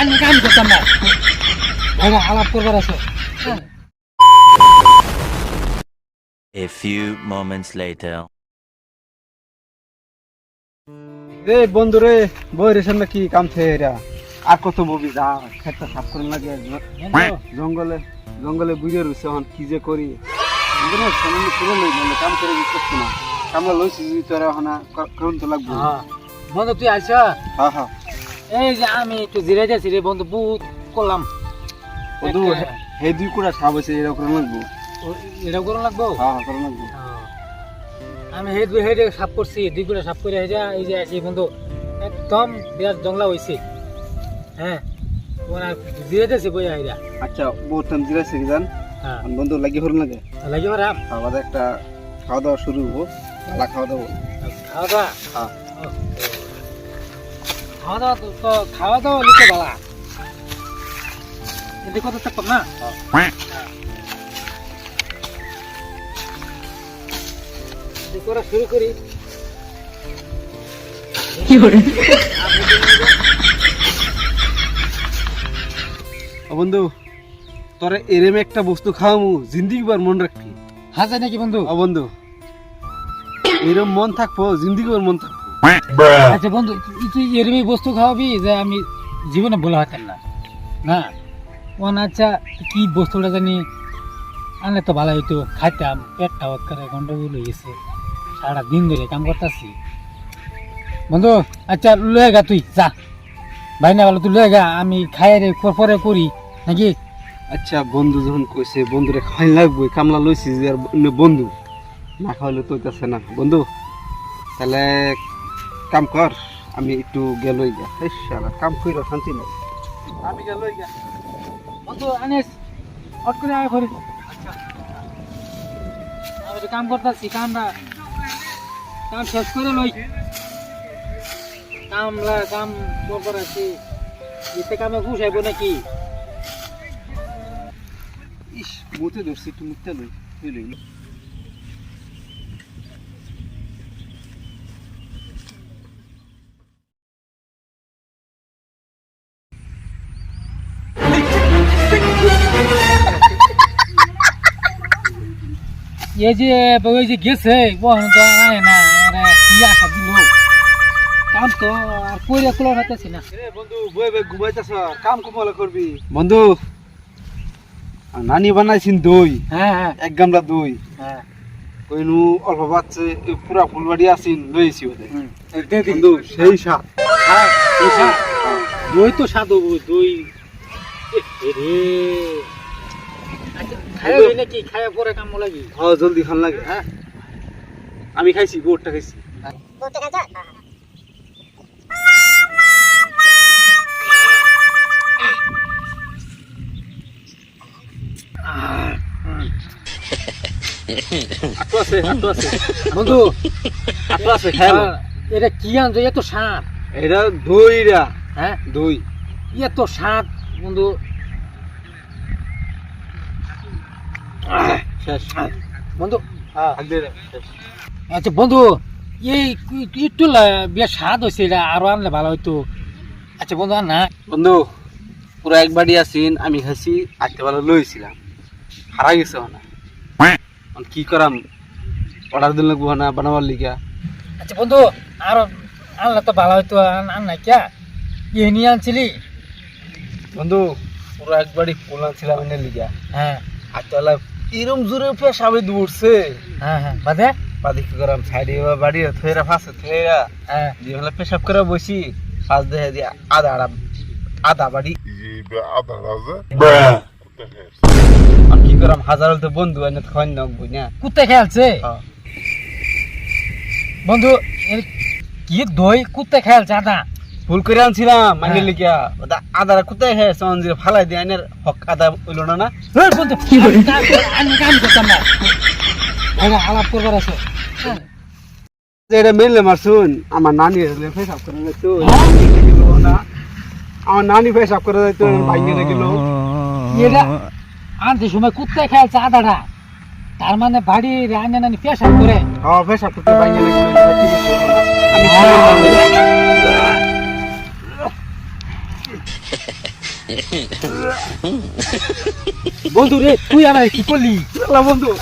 আমি কাম করতাম না। ভাইরা আলাপ করবার আছে। A few moments later. রে বন্ধু রে বই রে সামনে কি কাম থেকে এরা? আর কত ববি যা খেতটা সাফ করে লাগে। জঙ্গলে জঙ্গলে বুঝে রয়েছে এখন কি যে করি। কাম করে দিতে না। কামলা লইছি যদি তোরা এখন করুন তো লাগবে। হ্যাঁ। বন্ধু তুই আইস? হ্যাঁ হ্যাঁ। এই যে আমি একটু জিরে যাচ্ছি রে বন্ধু বহুত করলাম। বন্ধু হে দুই কুড়া সাপ আছে এরা করে লাগবো। এটা করুন লাগবো? হ্যাঁ হ্যাঁ করে লাগবো। আমি হেড হেডে সাফ করছি দুই করে সাফ করে যে এই যে আছি বন্ধু একদম বিরাট জংলা হয়েছে হ্যাঁ ওরা জিরে যাচ্ছি বই আইরা আচ্ছা বহুত টাইম জিরাইছে কি জান? হ্যাঁ। বন্ধু লাগিয়ে হল লাগে। লাগে খাওয়া দাওয়া একটা খাওয়া দাওয়া শুরু হব। খাওয়া দাওয়া। খাওয়া দাওয়া? হ্যাঁ। খাওয়া দাওয়া তো তো খাওয়া দাওয়া লিখতে বালা এদিকে কত চাপ না। করা শুরু করি। বন্ধু তোরা এরম একটা বস্তু খাওয়ামু জিন্দিগি বার মন রাখবি। হাসে নাকি বন্ধু? বন্ধু এরম মন থাকব জিন্দিগি বার মন থাকব। আচ্ছা বন্ধু তুই- তুই এরমই বস্তু খাওয়াবি যে আমি জীবনে বলে হতাম না। না? ওন আচ্ছা কি বস্তুটা জানি আনলে তো ভালো হইতো। খাইতাম পেটটা করে গন্ডগোল হয়ে গেছে। সারা দিন ধরে কাম করতেছি। বন্ধু আচ্ছা লয়ে গা তুই যা। ভাই না বলো তুই লয়ে গা আমি খাই রে পরে করি নাকি? আচ্ছা বন্ধু যখন কইছে বন্ধুরে খাই লাগবে কামলা লইছি যে আর বন্ধু। না খাওয়ালে তো না। বন্ধু তাহলে কাম কর আমি একটু গেলই গা। এই শালা কাম কইরা শান্তি নাই। আমি গেলই গা। বন্ধু আনিস হট করে আয় করে আমি তো কাম করতেছি কামটা কাম শেষ করে লই। কামলা কাম করবার আছে। এতে কামে ঘুষ আইব নাকি? ইস মুতে ধরছি একটু মুতে লই লই এই যে ওই যে গেছে বহন তো আয় না আরে কি আশা দিল কাম তো আর কইরা কুলো হইতেছি না। এ বন্ধু বই বই ঘুমাইতাছ কাম কমলা করবি। বন্ধু আর নানি বানাইছিন দই হ্যাঁ হ্যাঁ। এক গামলা দই। হ্যাঁ। কইনু অল্প বাচ্চে পুরা ফুলবাড়ি আসিন লইছি ওদের। বন্ধু সেই সাপ হ্যাঁ, এই স্বাদ। দই তো হব, দই। এ রে। খাইয়া হই নাকি খাইয়া পরে কাম লাগি? হ্যাঁ জলদি খান লাগে। হ্যাঁ। আমি খাইছি গোটটা খাইছি। আটু আছে আটু আছে। বন্ধু। আটু আছে খাই এটা কি আনছো? এত স্বাদ এটা দইরা। হ্যাঁ? দই। এত বন্ধু আহ, শেষ বন্ধু হ্যাঁ। আচ্ছা বন্ধু এই একটু লা- বেশ স্বাদ হয়েছে এটা আরও আনলে ভালো হইতো আচ্ছা বন্ধু আর না। বন্ধু পুরা এক বাড়ি আসিন আমি খাইছি আজকে বেলা লইছিলাম হারা গেছে না কি করাম অর্ডার দিন লাগবো না বানাবার লিগা। আচ্ছা বন্ধু আরও আনলে তো ভালো হইতো আন না কিয়া? ইয়ে নিয়ে আনছিলি? বন্ধু পুরো এক বাড়ি পোলা ছিলাম এনে লিগা। হ্যাঁ। আজকে এরম জোরে উপরে সাবে দৌড়ছে হ্যাঁ হ্যাঁ বাদে? বাদে বাড়ি হ্যাঁ। পেশাব করে বসি আধা আধা বাড়ি। কি করাম হাজার তো বন্ধু এনে খাওয়ান নক বই খেলছে? হ্যাঁ। বন্ধু কি দই? কুত্তে খেলছে আধা ভুল করে আনছিলাম হ্যাঁ। লিখিয়া ওটা আদারা কোথায় হ্যাঁ সঞ্জির ফালাই দিয়ে আইনের হক আদা হইল না না? কাম- করতাম আলাপ করবার আছে। হ্যাঁ। এটা মেলে মারছুন আমার নানি পেশাব করে দিতো না। আমার নানি পেশাব করে দিতো ভাইকে গেল। এটা আনতে সময় কুত্তে খেলছে আদাটা তার মানে বাড়ি রান্না নানি পেশাব করে। হ্যাঁ পেশাব করতে গেল। বন্ধু রে তুই আমার কি করলি? বন্ধু।